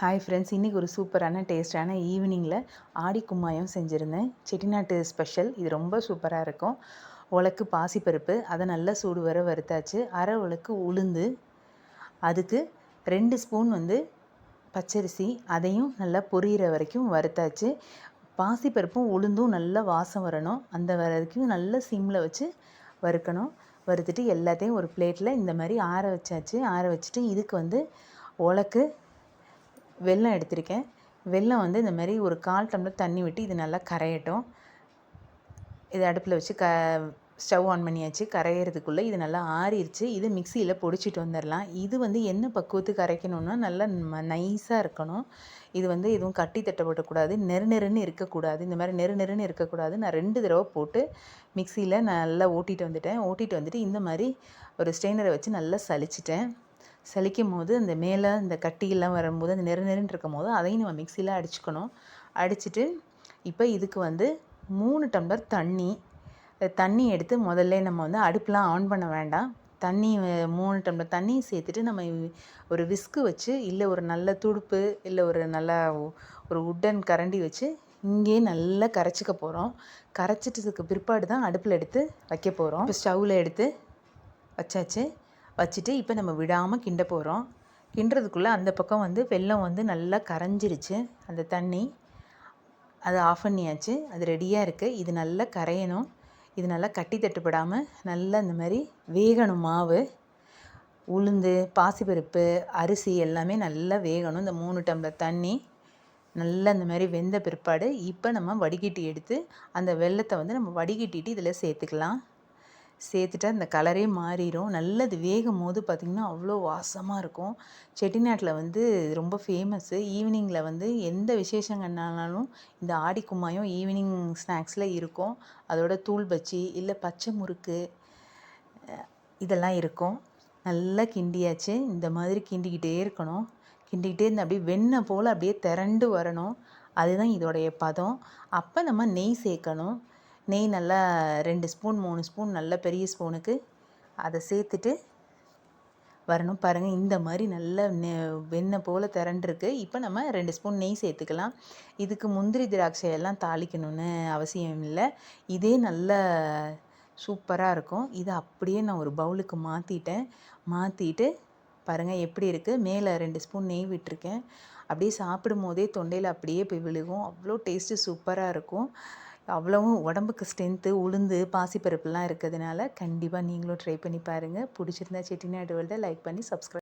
Hi friends இன்றைக்கி ஒரு சூப்பரான டேஸ்டான ஈவினிங்கில் ஆடி கும்மாயம் செஞ்சுருந்தேன். செட்டிநாட்டு ஸ்பெஷல் இது ரொம்ப சூப்பராக இருக்கும். உலக்கு பாசிப்பருப்பு அதை நல்லா சூடு வர வறுத்தாச்சு. அரை உலக்கு உளுந்து அதுக்கு ரெண்டு ஸ்பூன் வந்து பச்சரிசி அதையும் நல்லா பொரியிற வரைக்கும் வறுத்தாச்சு. பாசிப்பருப்பும் உளுந்தும் நல்லா வாசம் வரணும். அந்த வரைக்கும் நல்லா சிம்மில் வச்சு வறுக்கணும். வறுத்துட்டு எல்லாத்தையும் ஒரு பிளேட்டில் இந்த மாதிரி ஆற வச்சாச்சு. ஆற வச்சுட்டு இதுக்கு வந்து உலக்கு வெல்லம் எடுத்திருக்கேன். வெல்லம் வந்து இந்த மாதிரி ஒரு கால் டம்ளர் தண்ணி விட்டு இது நல்லா கரையட்டும். இது அடுப்பில் வச்சு க ஸ்டவ் ஆன் பண்ணியாச்சு. கரையிறதுக்குள்ளே இது நல்லா ஆறிடுச்சு இது மிக்சியில் பொடிச்சிட்டு வந்துடலாம் இது வந்து என்ன பக்குவத்துக்கு கரைக்கணும்னா நல்லா நைஸாக இருக்கணும். இது வந்து எதுவும் கட்டி தட்டப்படக்கூடாது நெரு நெருன்னு இருக்கக்கூடாது. இந்த மாதிரி நெரு நெருன்னு இருக்கக்கூடாது. நான் ரெண்டு தடவை போட்டு மிக்சியில் நல்லா ஓட்டிகிட்டு வந்துட்டேன். ஓட்டிகிட்டு வந்துட்டு இந்த மாதிரி ஒரு ஸ்ட்ரெயினரை வச்சு நல்லா சலிச்சிட்டேன் சலிக்கும் போது அந்த மேலே இந்த கட்டியெல்லாம் வரும்போது அந்த நெரு நெருன்னு இருக்கும் போது அதையும் நம்ம மிக்சியில் அடிச்சுக்கணும். அடிச்சுட்டு இப்போ இதுக்கு வந்து மூணு டம்ளர் தண்ணி. தண்ணி எடுத்து முதல்ல நம்ம வந்து அடுப்பெலாம் ஆன் பண்ண வேண்டாம். தண்ணி மூணு டம்ளர் தண்ணி சேர்த்துட்டு நம்ம ஒரு விஸ்கு வச்சு இல்லை ஒரு நல்ல துடுப்பு இல்லை ஒரு நல்ல ஒரு உட்டன் கரண்டி வச்சு இங்கேயே நல்லா கரைச்சிக்க போகிறோம் கரைச்சிட்டதுக்கு பிற்பாடு தான் அடுப்பில் எடுத்து வைக்க போகிறோம் இப்போ ஸ்டவ்வில் எடுத்து வச்சாச்சு. வச்சுட்டு இப்போ நம்ம விடாமல் கிண்ட போகிறோம் கிண்டுறதுக்குள்ளே அந்த பக்கம் வந்து வெள்ளம் வந்து நல்லா கரைஞ்சிருச்சு. அந்த தண்ணி அதை ஆஃப் பண்ணியாச்சு. அது ரெடியாக இருக்குது இது நல்லா கரையணும். இது நல்லா கட்டி தட்டுப்படாமல் நல்லா இந்த மாதிரி வேகணும் மாவு. உளுந்து பாசிப்பருப்பு அரிசி எல்லாமே நல்லா வேகணும். இந்த மூணு டம்ளர் தண்ணி நல்லா இந்த மாதிரி வெந்த பிற்பாடு இப்போ நம்ம வடிகட்டி எடுத்து அந்த வெள்ளத்தை வந்து நம்ம வடிகட்டிட்டு இதில் சேர்த்துக்கலாம். சேர்த்துட்டா அந்த கலரே மாறிடும் நல்லது வேகும் போது பார்த்திங்கன்னா அவ்வளோ வாசமாக இருக்கும். செட்டிநாட்டில் வந்து ரொம்ப ஃபேமஸ்ஸு ஈவினிங்கில் வந்து எந்த விசேஷங்கள்னாலும் இந்த ஆடி கும்மாயம் ஈவினிங் ஸ்நாக்ஸில் இருக்கும். அதோட தூள் பச்சி இல்லை பச்சை முறுக்கு இதெல்லாம் இருக்கும். நல்லா கிண்டியாச்சு. இந்த மாதிரி கிண்டிக்கிட்டே இருக்கணும். கிண்டிக்கிட்டே இருந்து அப்படியே வெண்ணெய் போல் அப்படியே திரண்டு வரணும். அதுதான் இதோடைய பதம். அப்போ நம்ம நெய் சேர்க்கணும். நெய் நல்லா ரெண்டு ஸ்பூன் மூணு ஸ்பூன் நல்ல பெரிய ஸ்பூனுக்கு அதை சேர்த்துட்டு வரணும். பாருங்கள் இந்த மாதிரி நல்ல நெ வெண்ணெய் போல் திரண்டுருக்கு. இப்போ நம்ம ரெண்டு ஸ்பூன் நெய் சேர்த்துக்கலாம். இதுக்கு முந்திரி திராட்சை எல்லாம் தாளிக்கணும்னு அவசியம் இல்லை. இதே நல்ல சூப்பராக இருக்கும். இதை அப்படியே நான் ஒரு பவுலுக்கு மாற்றிட்டேன் மாற்றிட்டு பாருங்கள் எப்படி இருக்குது மேலே ரெண்டு ஸ்பூன் நெய் விட்டுருக்கேன். அப்படியே சாப்பிடும் போதே தொண்டையில் அப்படியே போய் விழுகும். அவ்வளோ டேஸ்ட்டு சூப்பராக இருக்கும். அவ்வளவும் உடம்புக்கு ஸ்ட்ரென்த்து உளுந்து பாசிப்பருப்புலாம் இருக்கிறதுனால கண்டிப்பாக நீங்களும் ட்ரை பண்ணி பாருங்கள் பிடிச்சிருந்தா செட்டிநாடு வேர்ல்டை லைக் பண்ணி சப்ஸ்கிரைப்